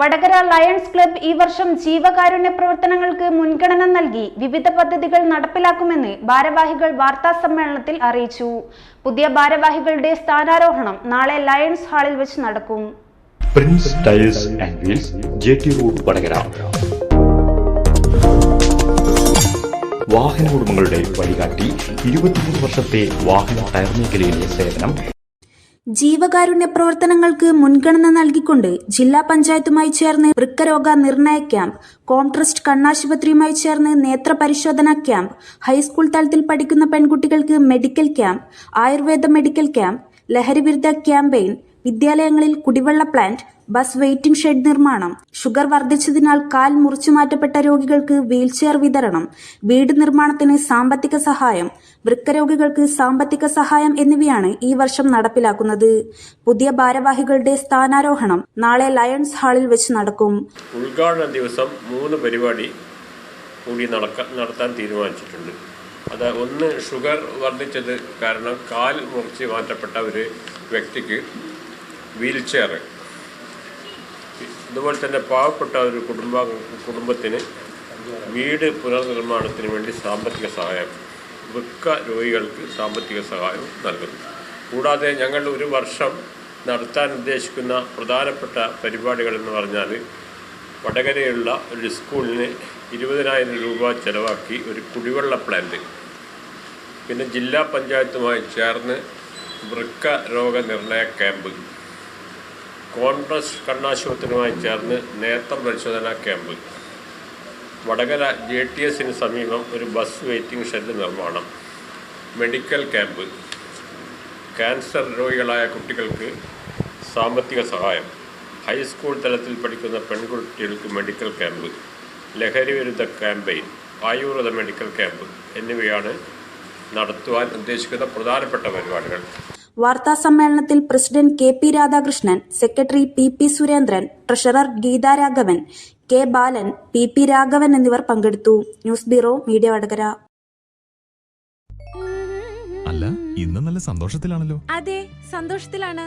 Vadakara lions club ഈ വർഷം ജീവകാരുണ്യ പ്രവർത്തനങ്ങൾക്ക് മുൻഗണന നൽകി വിവിധ പദ്ധതികൾ നടപ്പിലാക്കുമെന്ന് ഭാരവാഹികൾ വാർത്താ സമ്മേളനത്തിൽ അറിയിച്ചു. പുതിയ ഭാരവാഹികളുടെ സ്ഥാനാരോഹണം നാളെ ലയൺസ് ഹാളിൽ വെച്ച് നടക്കും. Prince Tiles and Wheels Road Vadakara. വാഹന ഉടമകളുടെ വഴികാട്ടി ഇരുപത്തിമൂന്ന് വർഷത്തെ വാഹന ടയർ മേഖലയിലെ സേവനം ജീവകാരുണ്യ പ്രവർത്തനങ്ങൾക്ക് മുൻഗണന നൽകിക്കൊണ്ട് ജില്ലാ പഞ്ചായത്തുമായി ചേർന്ന് വൃക്കരോഗ നിർണയ ക്യാമ്പ് കോംട്രസ്റ്റ് കണ്ണാശുപത്രിയുമായി ചേർന്ന് നേത്ര പരിശോധന ക്യാമ്പ് ഹൈസ്കൂൾ തലത്തിൽ പഠിക്കുന്ന പെൺകുട്ടികൾക്ക് medical camp ayurveda medical camp ലഹരിവിരുദ്ധ ക്യാമ്പയിൻ വിദ്യാലയങ്ങളിൽ കുടിവെള്ള പ്ലാന്റ് ബസ് വെയിറ്റിംഗ് ഷെഡ് നിർമ്മാണം ഷുഗർ വർദ്ധിച്ചതിനാൽ കാൽ മുറിച്ചു മാറ്റപ്പെട്ട രോഗികൾക്ക് വീൽചെയർ വിതരണം വീട് നിർമ്മാണത്തിന് സാമ്പത്തിക സഹായം വൃക്കരോഗികൾക്ക് സാമ്പത്തിക സഹായം എന്നിവയാണ് ഈ വർഷം നടപ്പിലാക്കുന്നത്. പുതിയ ഭാരവാഹികളുടെ സ്ഥാനാരോഹണം നാളെ ലയൺസ് ഹാളിൽ വെച്ച് നടക്കും. ഉദ്ഘാടന ദിവസം മൂന്ന് പരിപാടി കൂടി നടത്താൻ തീരുമാനിച്ചിട്ടുണ്ട്. അത് ഒന്ന് ഷുഗർ വർദ്ധിച്ചത് കാരണം കാൽ മുറിച്ച് മാറ്റപ്പെട്ട ഒരു വ്യക്തിക്ക് വീൽ ചെയർ. അതുപോലെ തന്നെ പാവപ്പെട്ട ഒരു കുടുംബ കുടുംബത്തിന് വീട് പുനർനിർമ്മാണത്തിന് വേണ്ടി സാമ്പത്തിക സഹായം വൃക്ക രോഗികൾക്ക് സാമ്പത്തിക സഹായം നൽകുന്നു. കൂടാതെ ഞങ്ങൾ ഒരു വർഷം നടത്താൻ ഉദ്ദേശിക്കുന്ന പ്രധാനപ്പെട്ട പരിപാടികൾ എന്ന് പറഞ്ഞാൽ വടകരയുള്ള ഒരു സ്കൂളിന് ഇരുപതിനായിരം രൂപ ചെലവാക്കി ഒരു കുടിവെള്ള പ്ലാന്റ്. പിന്നെ ജില്ലാ പഞ്ചായത്തുമായി ചേർന്ന് വൃക്ക രോഗനിർണയ ക്യാമ്പ്. കോൺഗ്രസ് കണ്ണാശുപത്രിയുമായി ചേർന്ന് നേത്ര പരിശോധനാ ക്യാമ്പ്. വടകര ജെ ടി എസിന് സമീപം ഒരു ബസ് വെയിറ്റിംഗ് ഷെഡ് നിർമ്മാണം. Medical camp. ക്യാൻസർ രോഗികളായ കുട്ടികൾക്ക് സാമ്പത്തിക സഹായം. ഹൈസ്കൂൾ തലത്തിൽ പഠിക്കുന്ന പെൺകുട്ടികൾക്ക് മെഡിക്കൽ ക്യാമ്പ്. ലഹരി വിരുദ്ധ ക്യാമ്പയിൻ. Ayurveda medical camp. എന്നിവയാണ് നടത്തുവാൻ ഉദ്ദേശിക്കുന്ന പ്രധാനപ്പെട്ട പരിപാടികൾ. വാർത്താ സമ്മേളനത്തിൽ president K P Radhakrishnan secretary P P Surendran treasurer Geetha Raghavan K Balan P P Raghavan എന്നിവർ പങ്കെടുത്തു. News bureau media Vadakara. അല്ല ഇന്ന് നല്ല സന്തോഷത്തിലാണല്ലോ. അതെ സന്തോഷത്തിലാണ്.